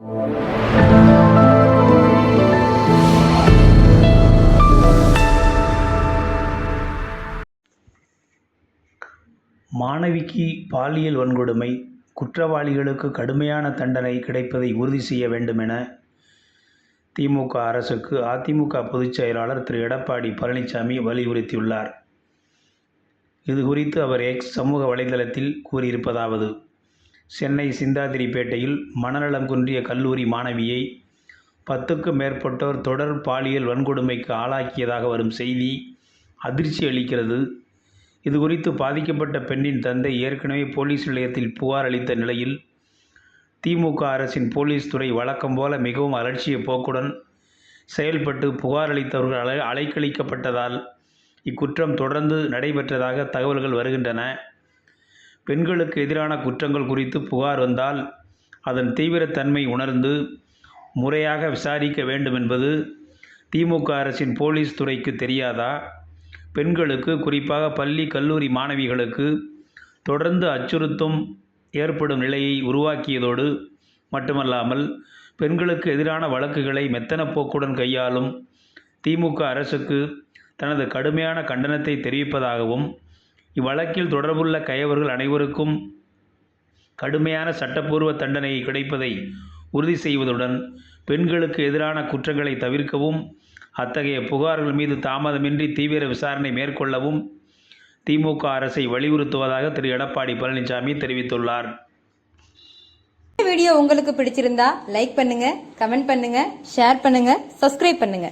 மாணவிக்கு பாலியல் வன்கொடுமை குற்றவாளிகளுக்கு கடுமையான தண்டனை கிடைப்பதை உறுதி செய்ய வேண்டுமென திமுக அரசுக்கு அதிமுக பொதுச் செயலாளர் திரு. எடப்பாடி பழனிசாமி வலியுறுத்தியுள்ளார். இது குறித்து அவர் எக்ஸ் சமூக வலைதளத்தில் கூறியிருப்பதாவது சென்னை சிந்தாதிரிப்பேட்டையில் மனநலம் குன்றிய கல்லூரி மாணவியை பத்துக்கும் மேற்பட்டோர் தொடர் பாலியல் வன்கொடுமைக்கு ஆளாக்கியதாக வரும் செய்தி அதிர்ச்சி அளிக்கிறது. இது குறித்து பாதிக்கப்பட்ட பெண்ணின் தந்தை ஏற்கனவே போலீஸ் நிலையத்தில் புகார் அளித்த நிலையில் திமுக அரசின் போலீஸ் துறை வழக்கம் போல மிகவும் அலட்சிய போக்குடன் செயல்பட்டு புகார் அளித்தவர்கள் அலை அலைக்கழிக்கப்பட்டதால் இக்குற்றம் தொடர்ந்து நடைபெற்றதாக தகவல்கள் வருகின்றன. பெண்களுக்கு எதிரான குற்றங்கள் குறித்து புகார் வந்தால் அதன் தீவிரத்தன்மை உணர்ந்து முறையாக விசாரிக்க வேண்டும் என்பது திமுக அரசின் போலீஸ் துறைக்கு தெரியாதா? பெண்களுக்கு குறிப்பாக பள்ளி கல்லூரி மாணவிகளுக்கு தொடர்ந்து அச்சுறுத்தும் ஏற்படும் நிலையை உருவாக்கியதோடு மட்டுமல்லாமல் பெண்களுக்கு எதிரான வழக்குகளை மெத்தன போக்குடன் கையாளும் திமுக அரசுக்கு தனது கடுமையான கண்டனத்தை தெரிவிப்பதாகவும் இவ்வழக்கில் தொடர்புள்ள கயவர்கள் அனைவருக்கும் கடுமையான சட்டப்பூர்வ தண்டனை கிடைப்பதை உறுதி செய்வதுடன் பெண்களுக்கு எதிரான குற்றங்களை தவிர்க்கவும் அத்தகைய புகார்கள் மீது தாமதமின்றி தீவிர விசாரணை மேற்கொள்ளவும் திமுக அரசை வலியுறுத்துவதாக திரு. எடப்பாடி பழனிசாமி தெரிவித்துள்ளார். இந்த வீடியோ உங்களுக்கு பிடிச்சிருந்தா லைக் பண்ணுங்க கமெண்ட் பண்ணுங்க ஷேர் பண்ணுங்க சப்ஸ்கிரைப் பண்ணுங்க.